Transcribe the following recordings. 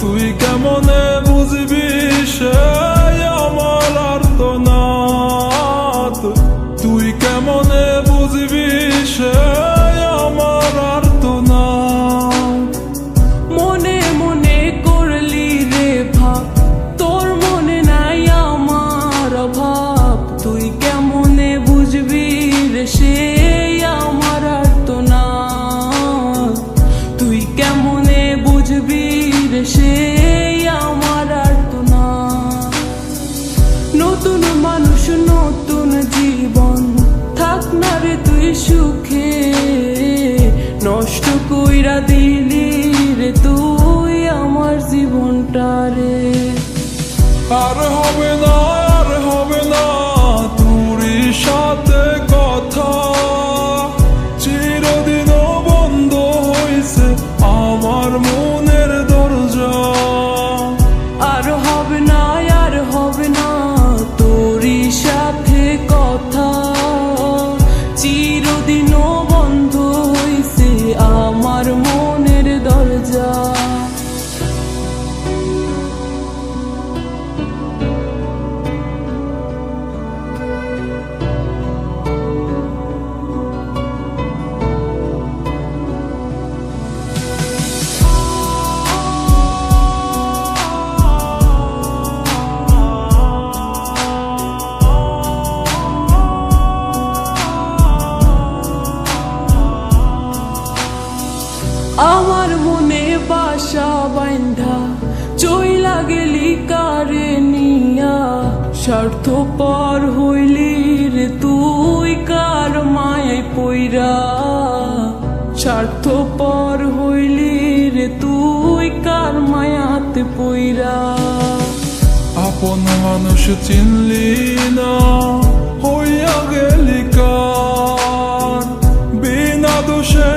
তুই কেমনে বুঝবি সে আমার আর তো না তুই কেমনে হবে না সাথে কথা। বন্ধ হইছে আমার মনের দরজা। আর হবে না, আর হবে না সাথে কথা। আমার মনে বাসা বাইন্ধা চইলা গেলি কারে নিয়া। স্বার্থ পর হইলি রে তুই কার মায় পইরা। স্বার্থ পর হইলি রে তুই কার মায়াতে পইরা। আপন মানুষ চিনলি না, হইয়া গেলি কার? বিনা দোষে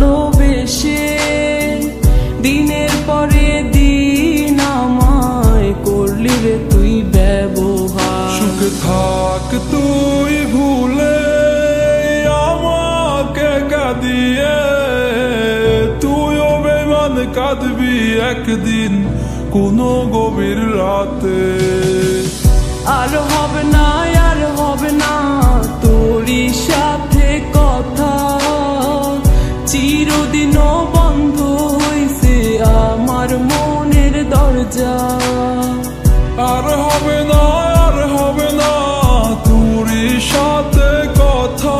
ভালোবেসে দিনের পরে দিন আমায় করলি রে তুই ব্যবহার। সুখ থাক তুই ভুলে আমাকে কাঁদিয়ে তুইও বেমান কাঁদবি একদিন কোনো গভীর রাতে। আর হবে না দরজা আর সাথে কথা।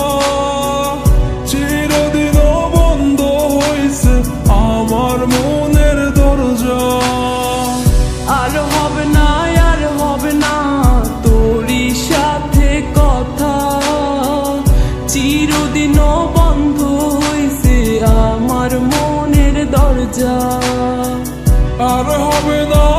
বন্ধ হইছে আমার মনের দরজা। আর আর সাথে কথা। বন্ধ হইছে আমার মনের দরজা। আর হবে না